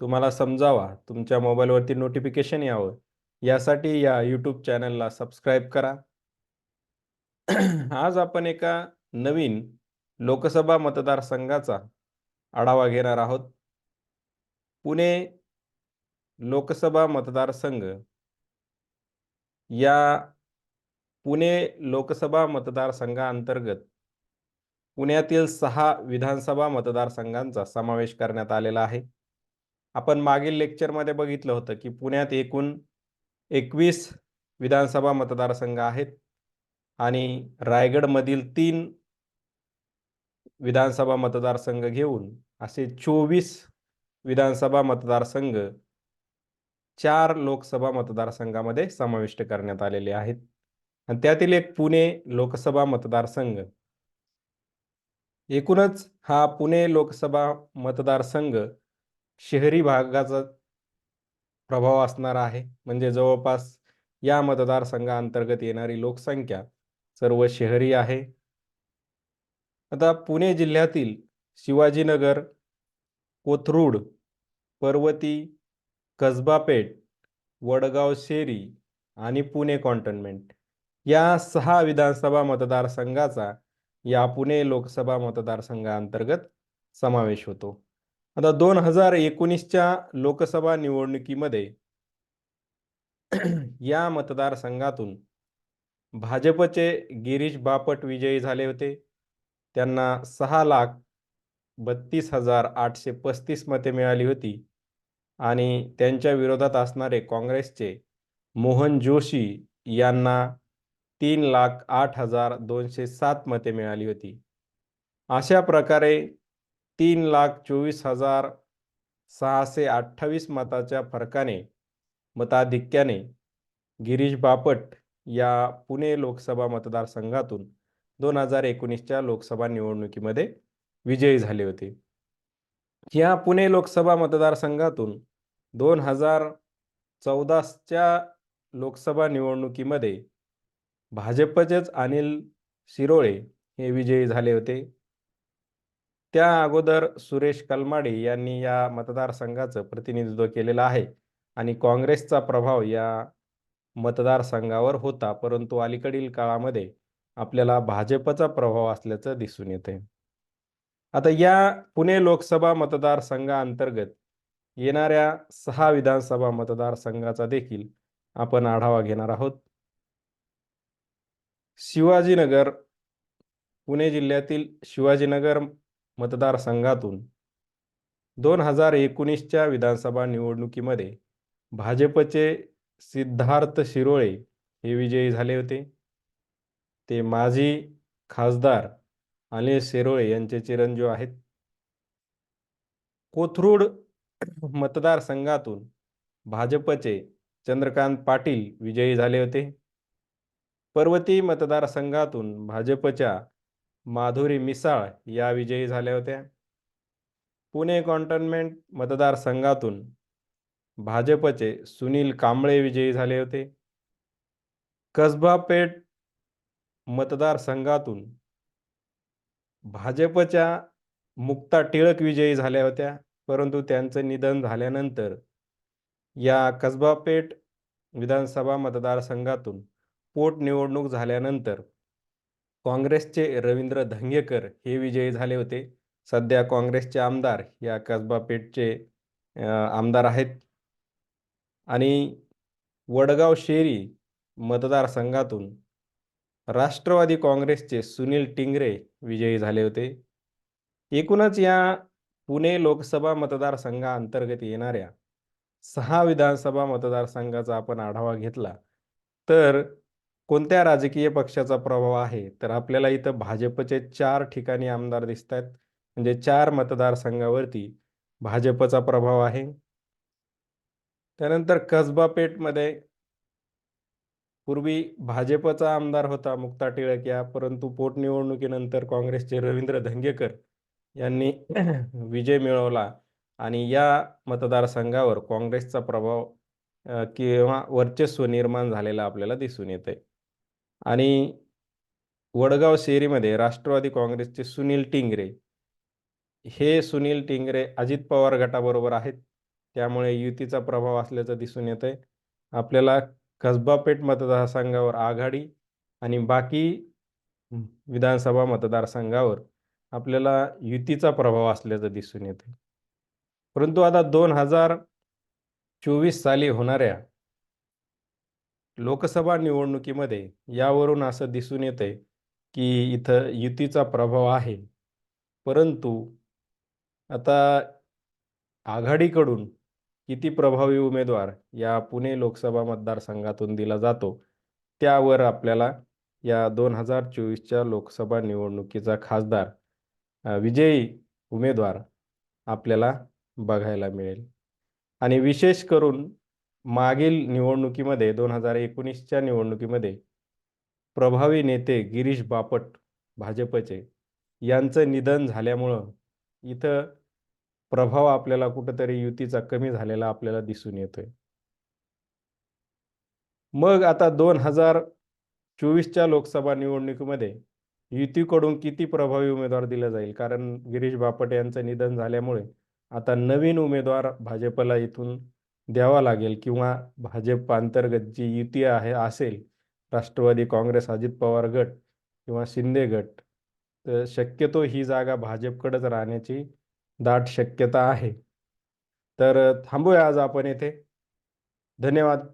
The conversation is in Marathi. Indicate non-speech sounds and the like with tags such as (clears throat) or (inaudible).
तुम्हाला समजावा तुमच्या मोबाईलवरती नोटिफिकेशन यावं. यासाठी या यूट्यूब चॅनलला सबस्क्राईब करा. (clears throat) आज आपण एका नवीन लोकसभा मतदारसंघाचा आढावा घेणार आहोत. पुणे लोकसभा मतदारसंघ या पुणे लोकसभा मतदारसंघाअंतर्गत पुण्यातील सहा विधानसभा मतदारसंघांचा समावेश करण्यात आलेला आहे. आपण मागील लेक्चरमध्ये बघितलं होतं की पुण्यात एकूण एकवीस विधानसभा मतदारसंघ आहेत आणि रायगडमधील तीन विधानसभा मतदारसंघ घेऊन असे चोवीस विधानसभा मतदारसंघ चार लोकसभा मतदारसंघामध्ये समाविष्ट करण्यात आलेले आहेत. आणि त्यातील एक पुणे लोकसभा मतदारसंघ. एकूणच हा पुणे लोकसभा मतदारसंघ शहरी भागाचा प्रभाव असणार आहे. म्हणजे जवळपास या मतदारसंघाअंतर्गत येणारी लोकसंख्या सर्व शहरी आहे. आता पुणे जिल्ह्यातील शिवाजीनगर कोथरूड पर्वती कसबापेठ वडगाव शेरी आणि पुणे कॉन्टनमेंट या सहा विधानसभा मतदारसंघाचा या पुणे लोकसभा मतदारसंघाअंतर्गत समावेश होतो. आता दोन हजार एकोणीसच्या लोकसभा निवडणुकीमध्ये (clears throat) या मतदारसंघातून भाजपचे गिरीश बापट विजयी झाले होते. त्यांना सहा लाख बत्तीस हजार आठशे पस्तीस मते मिळाली होती. आणि त्यांच्या विरोधात असणारे काँग्रेसचे मोहन जोशी यांना तीन लाख आठ हजार दोनशे सात मते मिळाली होती. अशा प्रकारे तीन लाख चोवीस हजार सहाशे अठ्ठावीस मताच्या फरकाने मताधिक्याने गिरीश बापट या पुणे लोकसभा मतदारसंघातून दोन हजार एकोणीसच्या लोकसभा निवडणुकीमध्ये विजयी झाले होते. या पुणे लोकसभा मतदारसंघातून दोन हजार चौदाच्या लोकसभा निवडणुकीमध्ये भाजपचेच अनिल शिरोळे हे विजयी झाले होते. त्या अगोदर सुरेश कलमाडे यांनी या मतदारसंघाचं प्रतिनिधित्व केलेलं आहे. आणि काँग्रेसचा प्रभाव या मतदारसंघावर होता परंतु अलीकडील काळामध्ये आपल्याला भाजपचा प्रभाव असल्याचं दिसून येते. आता या पुणे लोकसभा मतदारसंघाअंतर्गत येणाऱ्या सहा विधानसभा मतदारसंघाचा देखील आपण आढावा घेणार आहोत. शिवाजीनगर पुणे जिल्ह्यातील शिवाजीनगर मतदारसंघातून दोन हजार एकोणीसच्या विधानसभा निवडणुकीमध्ये भाजपचे सिद्धार्थ शिरोळे हे विजयी झाले होते. ते माजी खासदार अनिल शिरोळे यांचे चिरंजीव आहेत. कोथरूड मतदारसंघातून भाजपचे चंद्रकांत पाटील विजयी झाले होते. पर्वती मतदारसंघातून भाजपच्या माधुरी मिसाळ या विजयी झाल्या होत्या. पुणे कॉन्टनमेंट मतदारसंघातून भाजपचे सुनील कांबळे विजयी झाले होते. कसबा पेठ मतदारसंघातून भाजपच्या मुक्ता टिळक विजयी झाल्या होत्या परंतु त्यांचं निधन झाल्यानंतर या कसबा पेठ विधानसभा मतदारसंघातून पोटनिवडणूक झाल्यानंतर काँग्रेसचे रवींद्र धंगेकर हे विजयी झाले होते. सध्या काँग्रेसचे आमदार या कसबा पेठचे आमदार आहेत. आणि वडगाव शेरी मतदारसंघातून राष्ट्रवादी काँग्रेसचे सुनील टिंगरे विजयी झाले होते. एकूणच या पुणे लोकसभा मतदारसंघाअंतर्गत येणाऱ्या सहा विधानसभा मतदारसंघाचा आपण आढावा घेतला. तर कोणत्या राजकीय पक्षाचा प्रभाव आहे? तर आपल्याला इथं भाजपचे चार ठिकाणी आमदार दिसत आहेत म्हणजे चार मतदारसंघावरती भाजपचा प्रभाव आहे. त्यानंतर कसबा पेठमध्ये पूर्वी भाजपचा आमदार होता मुक्ता टिळक या परंतु पोटनिवडणुकीनंतर काँग्रेसचे रवींद्र धंगेकर यांनी (clears throat) विजय मिळवला आणि या मतदारसंघावर काँग्रेसचा प्रभाव किंवा वर्चस्व निर्माण झालेलं आपल्याला दिसून येतंय. आणि वडगाव शेरीमध्ये राष्ट्रवादी काँग्रेसचे सुनील टिंगरे. हे सुनील टिंगरे अजित पवार गटाबरोबर आहेत. त्यामुळे युतीचा प्रभाव असल्याचं दिसून येतंय. आपल्याला कसबापेठ मतदारसंघावर आघाडी आणि बाकी विधानसभा मतदारसंघावर आपल्याला युतीचा प्रभाव असल्याचं दिसून येते परंतु आता दोन हजार चोवीस साली होणाऱ्या लोकसभा निवडणुकीमध्ये यावरून असं दिसून येतंय की इथं युतीचा प्रभाव आहे. परंतु आता आघाडीकडून किती प्रभावी उमेदवार या पुणे लोकसभा मतदारसंघातून दिला जातो त्यावर आपल्याला या दोन हजार चोवीसच्या लोकसभा निवडणुकीचा खासदार विजयी उमेदवार आपल्याला बघायला मिळेल. आणि विशेष करून मागील निवडणुकीमध्ये दोन हजार एकोणीसच्या निवडणुकीमध्ये प्रभावी नेते गिरीश बापट भाजपचे यांचं निधन झाल्यामुळं इथं प्रभाव आपल्याला कुठंतरी युतीचा कमी झालेला आपल्याला दिसून येतोय. मग आता दोन हजार चोवीसच्या लोकसभा निवडणुकीमध्ये युतीकडून किती प्रभावी उमेदवार दिला जाईल? कारण गिरीश बापट यांचं निधन झाल्यामुळे आता नवीन उमेदवार भाजपला इथून द्यावा लागेल किंवा भाजप अंतर्गत जी युती आहे असेल राष्ट्रवादी काँग्रेस अजित पवार गट किंवा शिंदे गट तर शक्यतो ही जागा भाजपकडेच राहण्याची दाट शक्यता आहे. तर थांबूया आज आपण येथे धन्यवाद.